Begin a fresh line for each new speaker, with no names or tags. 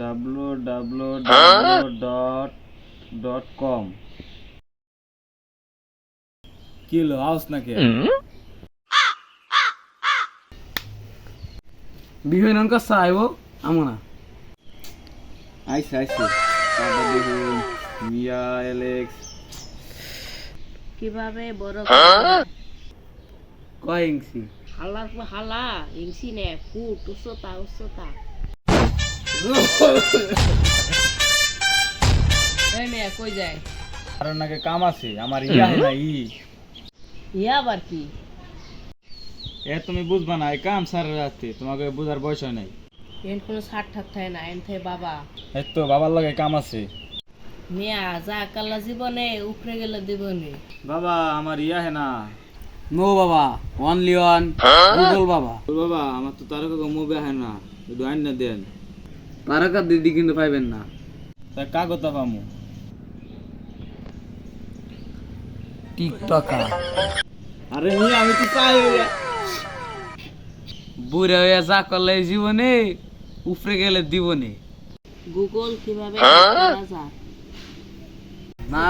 W W W dot dot com কি হলো house নাকি?
বিভিন্ন কাছে আইব আমরা
আইসে আইসে। দেখুন মিয়া এলেক্স।
কীভাবে বড়
কয় ইঞ্চি?
হালার হালা ইঞ্চি নে ফুট উচ্চতা উচ্চতা। এই মেয়ে কই যায়?
কারণ নাকি কাম আছে আমার ইয়া না ই
ইয়া আবার কি?
এ তুমি বুঝবা না এই কাম সারা রাতে তোমাকে বুঝার বয়স হয় নাই।
এন কোনো ছাট ঠাক থাকে না এন থাকে বাবা।
এই তো বাবার লগে কাম আছে।
মিয়া যা কাল্লা জীবনে উপরে গেলে দিবনি।
বাবা আমার ইয়া হে না।
নো বাবা অনলি ওয়ান গুগল বাবা।
বাবা আমার তো তারকা মুভি হে না একটু আইন না দেন।
তারকা দিদি কিন্তু পাইবেন না।
তা কাগজ পামু।
টিকটকা
আরে মিয়া আমি তো চাই
বুড়া হইয়া যা করলে জীবনে উপরে গেলে দিবনে।
গুগল কীভাবে করা যায়?
না